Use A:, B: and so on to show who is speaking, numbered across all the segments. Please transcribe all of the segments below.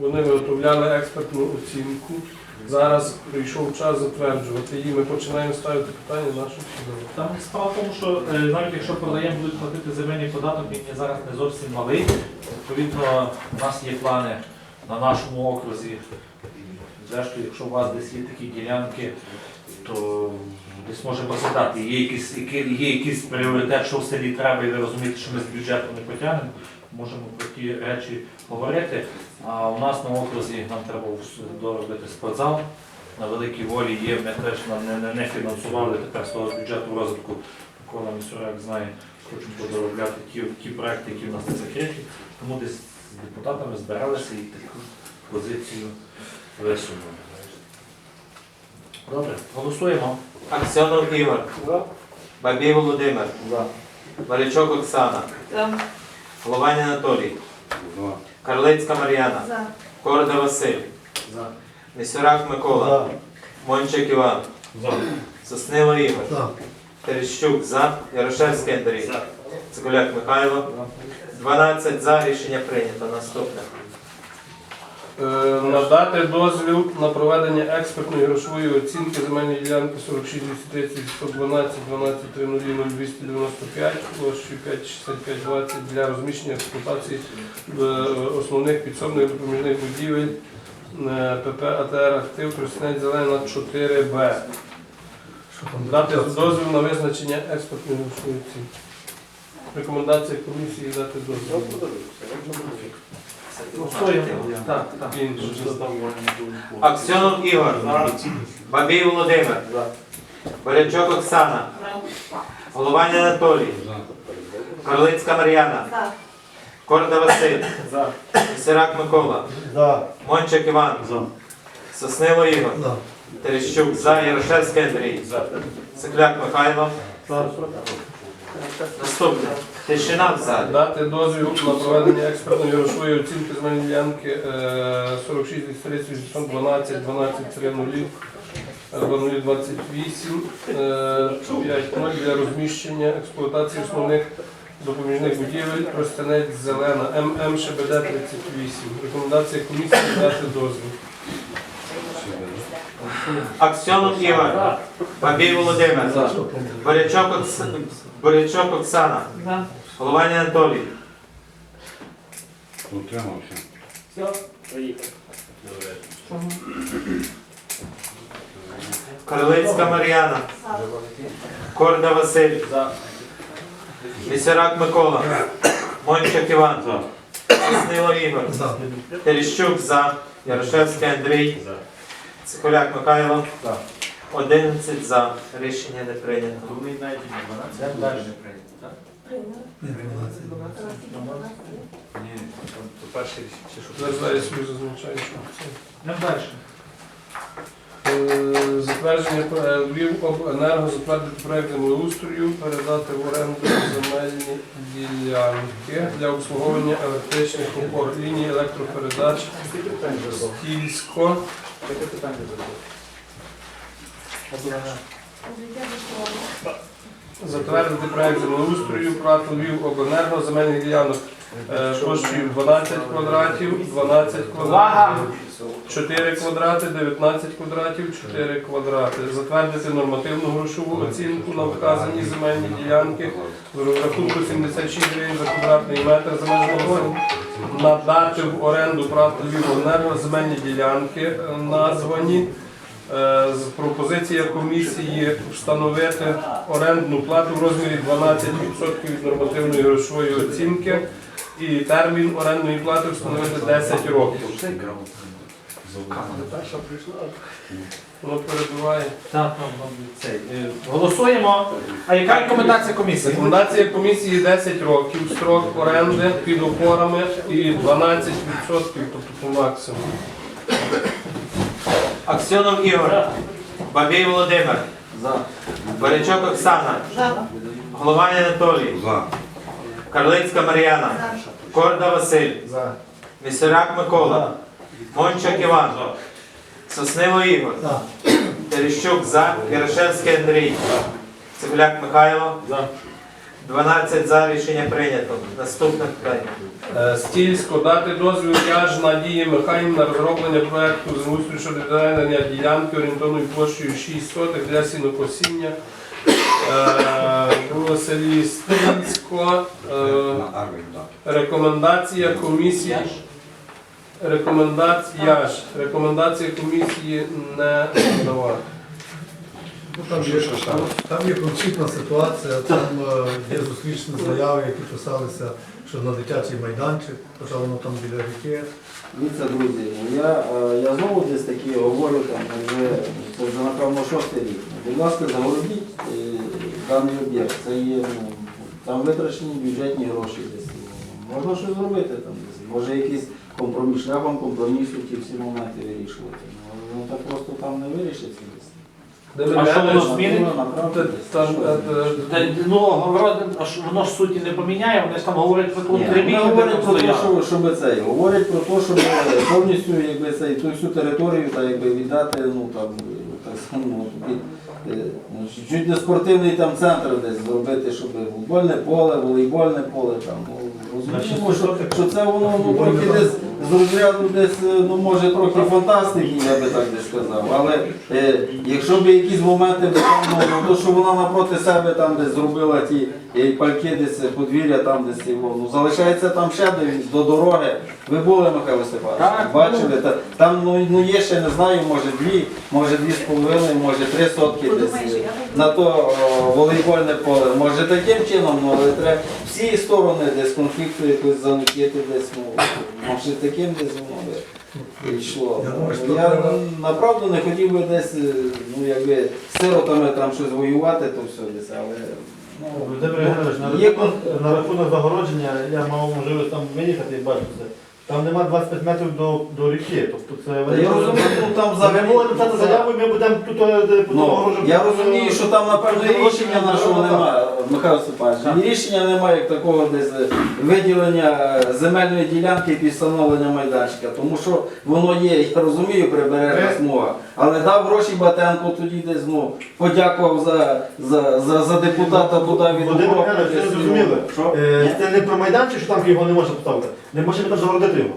A: Вони виготовляли експертну оцінку. Зараз прийшов час затверджувати її. Ми починаємо ставити питання наших судових.
B: Там справа в тому, що е, навіть якщо продаємо, будуть платити земельний податок, він зараз не зовсім малий. Відповідно, у нас є плани на нашому окрузі. Зрештою, якщо у вас десь є такі ділянки, то десь може посідати. Є якийсь, є якийсь пріоритет, що в селі треба, і ви розумієте, що ми з бюджету не потягнемо. Можемо про ті речі говорити. А у нас на окрузі нам треба доробити спортзал. На великій волі є, ми теж нам не, не, не фінансували тепер з того бюджету розвитку. Микола Місурак знає, хочемо подоробляти ті, ті проекти, які в нас не закриті. Тому десь з депутатами збиралися і таку позицію висунули. Добре, голосуємо.
C: Аксьонов Ігор. Бабій Володимир. Маричок Оксана. Голованя Анатолій. Карлицька Мар'яна.
D: За.
C: Корда Василь. Місюрак Микола. Мончик Іван. Соснило Ігор. Терещук за. Ярошевський Андрій. Цикуляк Михайло. 12 за. Рішення прийнято. Наступне.
A: Е, Надати дозвіл на проведення експертної грошової оцінки земельної ділянки 46 230 112 12 00 295 площею 565 20 для розміщення експлуатації е, основних підсобних допоміжних будівель е, ПП АТР актив Тростянець Зелена 4Б. Дати дозвіл на визначення експертної грошової оцінки. Рекомендація комісії дати дозвіл.
B: Так, так.
C: Аксьонов Ігор. Бабій Володимир. Борячок Оксана. Голованя Анатолій. Карлицька Мар'яна.
D: За.
C: Корда Василь. Місерак Микола. Мончик Іван. Соснило Ігор. Терещук за. Ярошевський Андрій. Секляк Михайло. Наступне. Тишина в залі.
A: Дати дозвіл на проведення експертної грошової оцінки земельної ділянки е, 46 від 30 12 12 3 0 2028 5 для розміщення експлуатації основних допоміжних будівель Простянець Зелена ММ ШБД 38. Рекомендація комісії дати дозвіл.
C: Аксьонов Ігор. Бабій Володимир. Борячок Оксана. Голованя Анатолій.
E: Утримався.
C: Крилицька Мар'яна. Корда Василь. Місерак Микола. Мончик Іван. Соснило Ігор. Терещук за. Ярошевський Андрій. Цикуляк Михайло. 11 за. Рішення не прийнято.
A: Зараз я собі зазначаю, що це.
B: Йдемо далі.
A: Е, Затвердження е, Львівобленерго затвердити проект землеустрою, передати в оренду земельні ділянки для обслуговування електричних опор ліній електропередач Стільсько. Затвердити проект землеустрою ПРАТ Львівобленерго земельних ділянок е, площею 12 квадратів, 12 квадратів, 4 квадрати, 19 квадратів, 4 квадрати. Затвердити нормативну грошову оцінку на вказані земельні ділянки з розрахунку 76 гривень за квадратний метр земельного. Надати в оренду прав Львівенерго земельні ділянки е, названі. Е, З пропозиція комісії встановити орендну плату в розмірі 12% від нормативної грошової оцінки і термін орендної плати встановити 10 років. Воно перебуває.
B: Так, цей, е, Голосуємо. А яка рекомендація комісії?
A: Рекомендація комісії 10 років, строк оренди під опорами і 12%, тобто по максимуму.
C: Аксьонов Ігор. Бабій Володимир. Борячок Оксана.
D: За.
C: Голованя Анатолій.
E: За.
C: Карлицька Мар'яна. Корда Василь. Місерак Микола. Мончик Іван. Соснило Ігор. Терещук за. Ярошевський Андрій. Цивляк Михайло. 12 за рішення прийнято. Наступне питання.
A: Е, Стільсько дати дозвіл Яж Надії Михайлівні на розроблення проекту землеустрою щодо відведення ділянки орієнтовною площею 6 сотих для сінокосіння е, у селі Стільсько. Е, Рекомендація комісії. Рекомендація. Рекомендація комісії не давати.
D: Ну, Там є, там є конфліктна ситуація, там е, є зустрічні заяви, які писалися, що на дитячий майданчик, хоча воно там біля ріки.
E: Дивіться, друзі, ну, я, е, я знову десь таки говорю, там, вже, це вже напевно шостий рік. Будь ласка, загородіть е, даний об'єкт. Це є, ну, там витрачені бюджетні гроші десь. Ну, Можна щось зробити там десь. Може якийсь компроміс, шляхом компромісу ті всі моменти вирішувати. Ну, ну так просто там не вирішиться десь.
B: А що воно змінить?
A: Та-
B: Та, Ну, а що воно ж суті не поміняє, вони ж там говорять про
E: Ні,
B: три
E: Вони
B: місяці
E: говорять
B: там
E: про те,
B: стояли.
E: що, щоб це, говорять про те, щоб повністю якби, це, ту всю територію та, якби, віддати, ну, там, так само, ну, чуть не спортивний там центр десь зробити, щоб футбольне поле, волейбольне поле, там, ну, розуміємо, що, що це воно ну, трохи десь з розряду десь, е, ну, може, трохи фантастики, я би так десь сказав, але е, якщо б якісь моменти, ну, то, що вона напроти себе там десь зробила ті і пальки десь подвір'я там десь його. Ну залишається там ще до, до дороги. Ви були, Михайло Степанович?
B: Так,
E: Бачили? Та, там ну, ну є ще не знаю, може дві, може дві з половиною, може три сотки десь е, на то о, волейбольне поле. Може таким чином, ну але треба всі сторони десь конфлікту якось залучити десь, ну може таким десь воно би йшло.
D: Я
E: Ну, Я направду не хотів би десь, е, ну якби з сиротами там щось воювати, то все десь, але. Ну,
F: Володимир Євгенович, на
E: Є
F: рахунок, на рахунок загородження я мав можливість там виїхати і бачити це. Там нема 25 метрів до, до ріки. Тобто це
E: Та я розумію, ну там
F: Ми
E: взагалі.
F: могли написати заяву, і ми будемо тут е, по
E: Ну,
F: огорожу-
E: я розумію, що там напевно і рішення нашого немає, Михайло Степанович. І рішення немає як такого десь е, виділення е, земельної ділянки під встановлення майданчика. Тому що воно є, я розумію, прибережна смуга. Але дав гроші Батенко тоді десь ну, подякував за, за, за, за депутата Буда від
F: Володимир
E: Укропу,
F: Євгенович, ви
E: десь,
F: зрозуміли.
E: Що?
F: Е, Це не про майданчик, що там його не можна поставити. Не можемо там загородити його.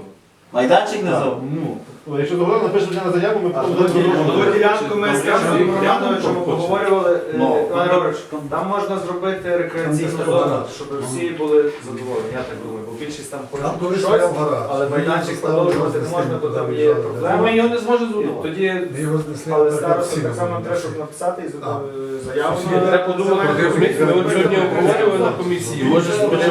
E: Майданчик не зав.
F: Ну, якщо загородити, напишете на заяву, ми потім будемо
G: ділянку ми з Романовичем обговорювали. Е,
E: Ну,
G: Там можна зробити рекреаційну зону, щоб всі були задоволені, я так думаю, бо більшість там хоче щось, але майданчик продовжувати не можна, бо там є проблеми.
B: Ми його не зможемо збудувати.
G: Тоді, але
D: так,
G: староста так само треба, щоб написати і е, заяву. На
A: треба подумати, ми сьогодні обговорювали на комісії. Може зробити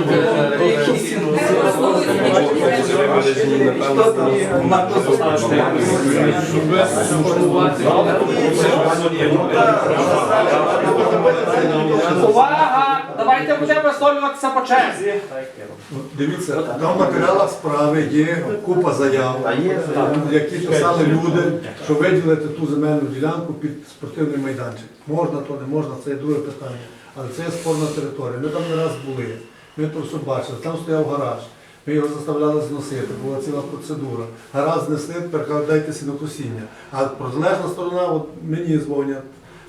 B: Увага! Давайте будемо висловлюватися по черзі.
D: Дивіться, там в матеріалах справи є купа заяв, які писали люди, що виділити ту земельну ділянку під спортивний майданчик. Можна, то не можна, це є друге питання. Але це є спорна територія. Ми там не раз були, ми то все бачили, там стояв гараж. Ми його заставляли зносити, була ціла процедура. Гараж знесли, тепер кажуть, дайте сінокосіння. А протилежна сторона, от мені дзвонять,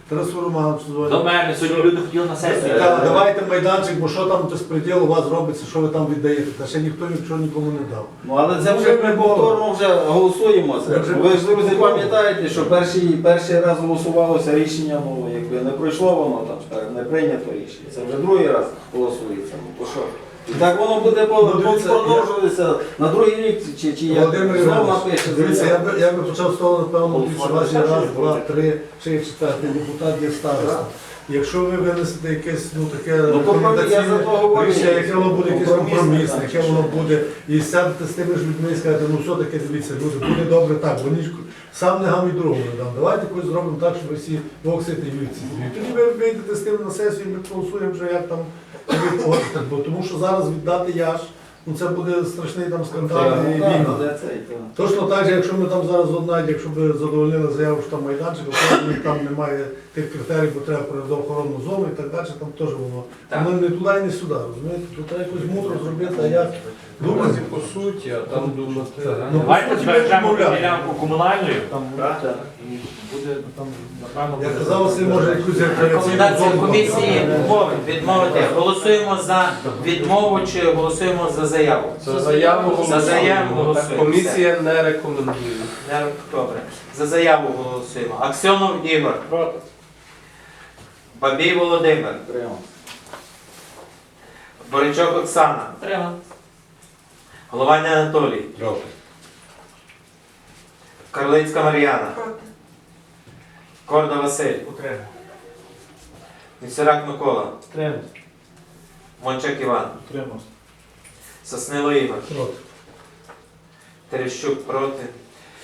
D: Тарасу Романовичу
B: До мене сьогодні люди хотіли на сесію.
D: Та, давайте майданчик, бо що там безпреділ у вас робиться, що ви там віддаєте, та ще ніхто нічого нікому не дав.
E: Ну, але це вже ми повторно вже голосуємо це. Ви ж, друзі, пам'ятаєте, що перший, перший раз голосувалося рішення, ну, якби не пройшло воно там, не прийнято рішення. Це вже другий раз голосується. Ну, то що? Так воно буде по-
D: Ну, дивіться,
E: продовжуватися на другий рік, чи, чи як
D: Володимир
E: знову
D: Іванович,
E: напише.
D: дивіться, я би, я би почав з того, напевно, у раз, два, три, чи четвертий депутат є староста. Якщо ви винесете якесь ну, таке
E: Ну, компроміс, я за то говорю.
D: рішення, яке воно буде якесь
E: Компромісне,
D: компромісне,
E: так.
D: яке воно буде, і сядете з тими ж людьми і скажете, ну все-таки дивіться, люди, буде добре так, ніч сам не гам і другому не дам. Давайте якось зробимо так, щоб всі боксити і вівці. Тоді ви вийдете з тим на сесію, ми голосуємо вже як там ви погодите, бо тому що зараз віддати яш, ну це буде страшний там скандал і війна. Точно так же, якщо ми там зараз однають, якщо б задовольнили заяву, що там майданчик, то там немає тих критерій, бо треба природоохоронну зону і так далі, там теж воно. Воно не туди і не сюди, розумієте? Тут треба якось мудро зробити, а як
A: Думати по суті, а там думати.
D: Ну,
B: Давайте збережемо ділянку комунальною.
F: Там,
G: Так.
F: так.
B: І буде там, напевно,
D: Я казав, Василь, може якусь
C: Рекомендація комісії відмовити. Голосуємо за відмову чи голосуємо за заяву?
A: За заяву
C: За
A: голосуємо.
C: заяву голосуємо.
A: Комісія не рекомендує.
C: Не- Добре. За заяву голосуємо. Аксьонов Ігор.
G: Проти.
C: Бабій Володимир. Боричок Оксана. Голованя Анатолій. Карлицька Мар'яна. Корда Василь.
G: Утримав.
C: Місерак Микола.
F: Треба.
C: Мончак Іван.
F: Треба.
C: Соснило Ігор.
D: Проти.
C: Терещук проти.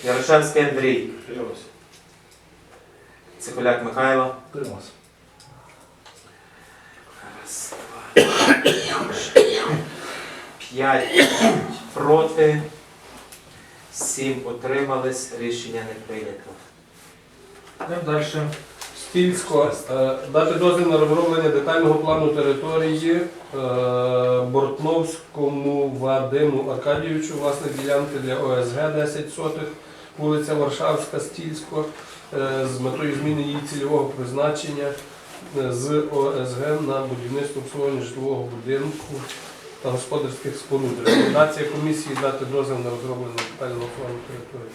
C: Ярошевський Андрій.
G: Прийомося.
C: Цикуляк Михайло.
B: Утримався.
C: Раз, два, п'ять проти. Сім утримались. Рішення не прийнято.
B: Йдемо далі.
A: Стільсько е, дати дозвіл на розроблення детального плану території е, Бортновському Вадиму Аркадійовичу, власне ділянки для ОСГ 10 сотих, вулиця Варшавська, Стільсько, е, з метою зміни її цільового призначення з ОСГ на будівництво обслуговування житлового будинку та господарських споруд. Рекомендація комісії дати дозвіл на розроблення детального плану території.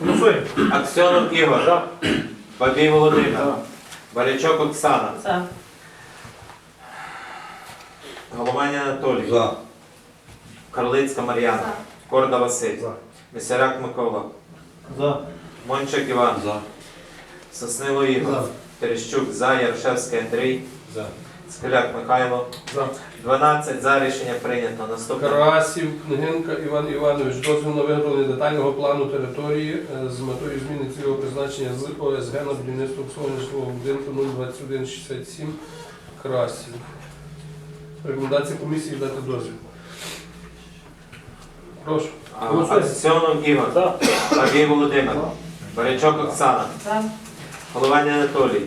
B: Голосуємо.
C: Аксьонов Ігор. Бабій Володимир. Барячок Оксана. Голованя Анатолій. Карлицька Мар'яна. Корда Василь.
G: За.
C: Місярак Микола.
F: За.
C: Мончик Іван. Соснило Ігор.
D: За.
C: Терещук за. Ярошевський Андрій.
A: За.
C: Скаляк Михайло.
A: За.
C: 12 за рішення прийнято. Наступне.
A: Карасів, Княгинка Іван Іванович, дозвіл на виготовлення детального плану території е, з метою зміни цільового призначення з ОСГ на будівництво обслуговування житлового будинку 02167 Красів. Рекомендація комісії дати дозвіл. Прошу.
C: А, Аксьонов Ігор. Бабій Володимир. Барячок Оксана. Голованя Анатолій.